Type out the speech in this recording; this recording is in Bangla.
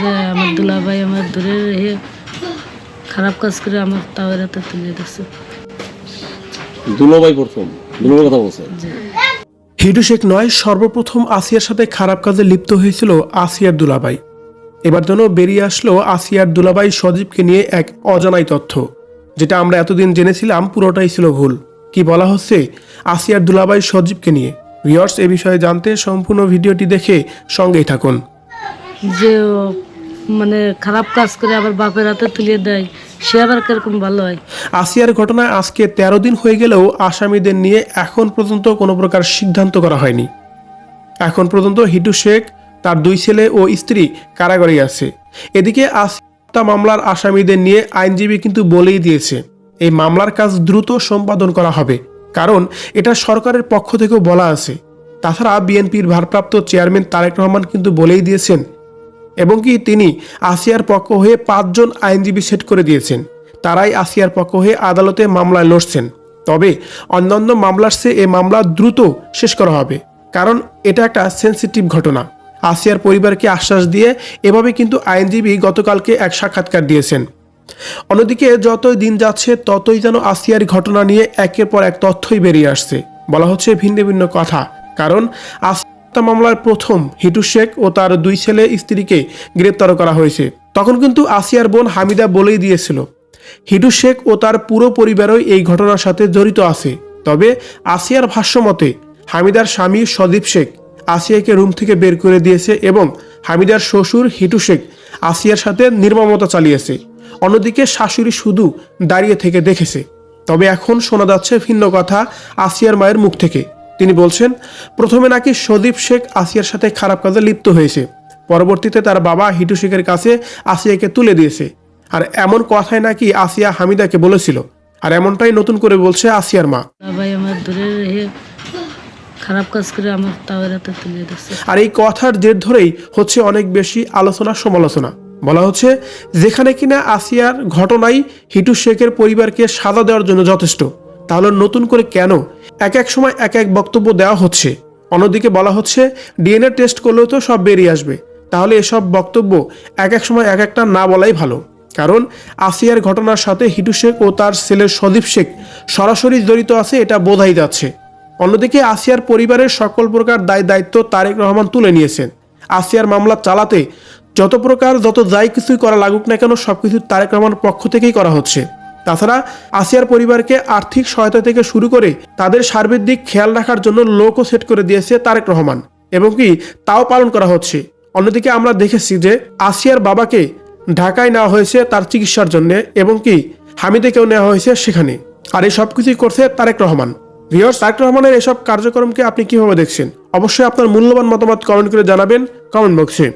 যে আমার দুলাভাই আমার দূরে রেখে খারাপ কাজ করে আমার তাওয়ের হাতে তুলে দিচ্ছে দুলোভাই প্রথম দুলোভাই কথা বলছে। হিডু শেখ নয় সর্বপ্রথম আসিয়ার সাথে খারাপ কাজে লিপ্ত হয়েছিল আসিয়ার দুলাবাই এবার যেন বেরিয়ে আসলো আসিয়ার দুলাবাই সজীবকে নিয়ে এক অজানাই তথ্য যেটা আমরা এতদিন জেনেছিলাম পুরোটাই ছিল ভুল। কি বলা হচ্ছে? আসিয়ার দুলাবাই সজীবকে নিয়ে। ভিওর্স এ বিষয়ে জানতে সম্পূর্ণ ভিডিওটি দেখে সঙ্গেই থাকুন। যে মানে খারাপ কাজ করে আবার বাপের হাতে তুলে দেয়, সে আবার কীরকম ভালো হয়? আসিয়ার ঘটনায় আজকে তেরো দিন হয়ে গেলেও আসামিদের নিয়ে এখন পর্যন্ত কোনো প্রকার সিদ্ধান্ত করা হয়নি। এখন পর্যন্ত হিটু শেখ, তার দুই ছেলে ও স্ত্রী কারাগারে আছে। এদিকে আস্থা মামলার আসামিদের নিয়ে আইনজীবী কিন্তু বলেই দিয়েছে, এই মামলার কাজ দ্রুত সম্পাদন করা হবে। কারণ এটা সরকারের পক্ষ থেকেও বলা আছে। তাছাড়া বিএনপির ভারপ্রাপ্ত চেয়ারম্যান তারেক রহমান কিন্তু বলেই দিয়েছেন এবং কি তিনি আসিয়ার পক্ষ হয়ে পাঁচজন আইনজীবী সেট করে দিয়েছেন। তারাই আসিয়ার পক্ষ হয়ে আদালতে মামলায় লড়ছেন। তবে অন্যান্য মামলার চেয়ে এই মামলা দ্রুত শেষ করা হবে, কারণ এটা একটা সেন্সিটিভ ঘটনা। আসিয়ার পরিবারকে আশ্বাস দিয়ে এভাবে কিন্তু আইনজীবী গতকালকে এক সাক্ষাৎকার দিয়েছেন। অন্যদিকে যতই দিন যাচ্ছে, ততই যেন আসিয়ার ঘটনা নিয়ে একের পর এক তথ্যই বেরিয়ে আসছে। বলা হচ্ছে ভিন্ন ভিন্ন কথা, কারণ হত্যা মামলার প্রথম হিটু শেখ ও তার দুই ছেলে স্ত্রীকে গ্রেপ্তার করা হয়েছে। তখন কিন্তু আসিয়ার বোন হামিদা বলেই দিয়েছিল, হিটু শেখ ও তার পুরো পরিবারই এই ঘটনার সাথে জড়িত আছে। তবে আসিয়ার ভাষ্যমতে হামিদার স্বামী সদীপ শেখ আসিয়াকে রুম থেকে বের করে দিয়েছে এবং হামিদার শ্বশুর হিটু শেখ আসিয়ার সাথে নির্মমতা চালিয়েছে। অন্যদিকে শাশুড়ি শুধু দাঁড়িয়ে থেকে দেখেছে। তবে এখন শোনা যাচ্ছে ভিন্ন কথা আসিয়ার মায়ের মুখ থেকে। তিনি বলছেন প্রথমে নাকি সদীপ শেখ আসিয়ার সাথে খারাপ কাজে লিপ্ত হয়েছে। পরবর্তীতে তার বাবা হিটু শেখের কাছে আসিয়াকে তুলে দিয়েছে। আর এমন কথাই নাকি আসিয়া হামিদাকে বলেছিল। আর এমনটাই নতুন করে বলছে আসিয়ার মা। দুলাভাই আমার দূরে খারাপ কাজ করে আমার তাওয়ের তুলে দিচ্ছে আর এই কথার জের ধরেই হচ্ছে অনেক বেশি আলোচনা সমালোচনা। বলা হচ্ছে যেখানে কিনা আসিয়ার ঘটনাই হিটু শেখের পরিবারকে সাজা দেওয়ার জন্য যথেষ্ট। তাহলে নতুন করে কেন এক এক সময় এক এক বক্তব্য দেওয়া হচ্ছে? অন্যদিকে বলা হচ্ছে, ডিএনএ টেস্ট করলেও তো সব বেরিয়ে আসবে। তাহলে এসব বক্তব্য এক এক সময় এক একটা না বলাই ভালো। কারণ আসিয়ার ঘটনার সাথে হিটু শেখ ও তার ছেলে সদীপ শেখ সরাসরি জড়িত আছে এটা বোঝাই যাচ্ছে। অন্যদিকে আসিয়ার পরিবারের সকল প্রকার দায় দায়িত্ব তারেক রহমান তুলে নিয়েছেন। আসিয়ার মামলা চালাতে যত প্রকার যত যাই কিছুই করা লাগুক না কেন সবকিছু তারেক রহমানের পক্ষ থেকেই করা হচ্ছে। তাছাড়া আসিয়ার পরিবারকে আর্থিক সহায়তা থেকে শুরু করে তাদের সার্বিক দিক খেয়াল রাখার জন্য লোকও সেট করে দিয়েছে তারেক রহমান। এবং কি, তাও পালন করা হচ্ছে। অন্যদিকে আমরা দেখেছি যে আসিয়ার বাবাকে ঢাকায় নেওয়া হয়েছে তার চিকিৎসার জন্য এবং কি, হামিদেকেও নেওয়া হয়েছে সেখানে। আর এই সব কিছুই করছে তারেক রহমান। ভিওর্স তারেক রহমানের এসব কার্যক্রমকে আপনি কীভাবে দেখছেন? অবশ্যই আপনার মূল্যবান মতামত কমেন্ট করে জানাবেন কমেন্ট বক্সে।